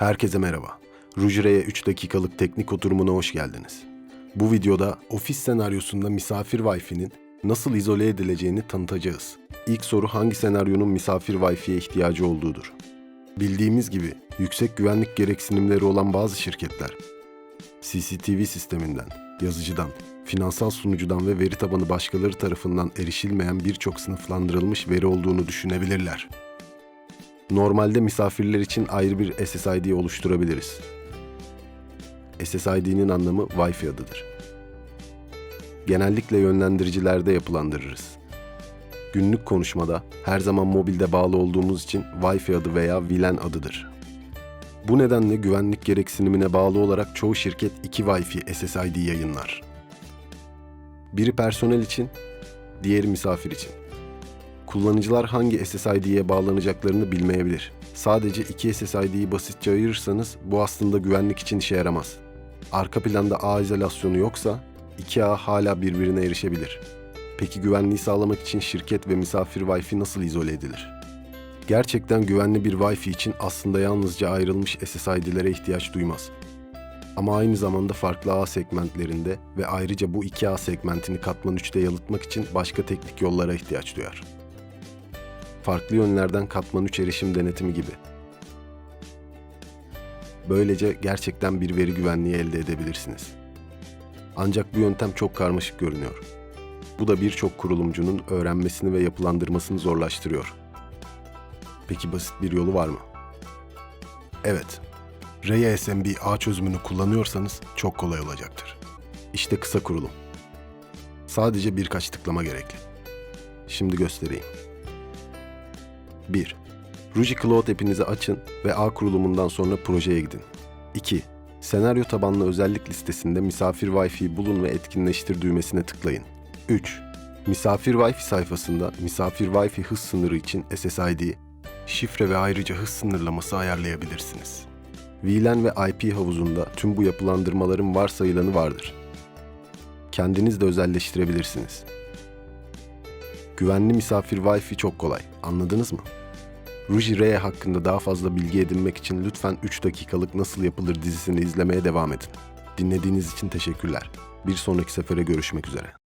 Herkese merhaba. Rujure'ye 3 dakikalık teknik oturumuna hoş geldiniz. Bu videoda ofis senaryosunda misafir Wi-Fi'nin nasıl izole edileceğini tanıtacağız. İlk soru hangi senaryonun misafir Wi-Fi'ye ihtiyacı olduğudur. Bildiğimiz gibi yüksek güvenlik gereksinimleri olan bazı şirketler CCTV sisteminden, yazıcıdan, finansal sunucudan ve veri tabanı başkaları tarafından erişilmeyen birçok sınıflandırılmış veri olduğunu düşünebilirler. Normalde misafirler için ayrı bir SSID oluşturabiliriz. SSID'nin anlamı Wi-Fi adıdır. Genellikle yönlendiricilerde yapılandırırız. Günlük konuşmada her zaman mobilde bağlı olduğumuz için Wi-Fi adı veya VLAN adıdır. Bu nedenle güvenlik gereksinimine bağlı olarak çoğu şirket iki Wi-Fi SSID yayınlar. Biri personel için, diğeri misafir için. Kullanıcılar hangi SSID'ye bağlanacaklarını bilmeyebilir. Sadece iki SSID'yi basitçe ayırırsanız bu aslında güvenlik için işe yaramaz. Arka planda ağ izolasyonu yoksa iki ağ hala birbirine erişebilir. Peki güvenliği sağlamak için şirket ve misafir Wi-Fi nasıl izole edilir? Gerçekten güvenli bir Wi-Fi için aslında yalnızca ayrılmış SSID'lere ihtiyaç duymaz. Ama aynı zamanda farklı ağ segmentlerinde ve ayrıca bu iki ağ segmentini katman 3'te yalıtmak için başka teknik yollara ihtiyaç duyar farklı yönlerden katman 3 erişim denetimi gibi. Böylece gerçekten bir veri güvenliği elde edebilirsiniz. Ancak bu yöntem çok karmaşık görünüyor. Bu da birçok kurulumcunun öğrenmesini ve yapılandırmasını zorlaştırıyor. Peki basit bir yolu var mı? Evet. Ray SMB ağ çözümünü kullanıyorsanız çok kolay olacaktır. İşte kısa kurulum. Sadece birkaç tıklama gerekli. Şimdi göstereyim. 1. Ruji Cloud app'inizi açın ve ağ kurulumundan sonra projeye gidin. 2. Senaryo tabanlı özellik listesinde misafir Wi-Fi bulun ve etkinleştir düğmesine tıklayın. 3. Misafir Wi-Fi sayfasında misafir Wi-Fi hız sınırı için SSID, şifre ve ayrıca hız sınırlaması ayarlayabilirsiniz. VLAN ve IP havuzunda tüm bu yapılandırmaların varsayılanı vardır. Kendiniz de özelleştirebilirsiniz. Güvenli misafir Wi-Fi çok kolay. Anladınız mı? Ruji Ray hakkında daha fazla bilgi edinmek için lütfen 3 dakikalık Nasıl Yapılır dizisini izlemeye devam edin. Dinlediğiniz için teşekkürler. Bir sonraki sefere görüşmek üzere.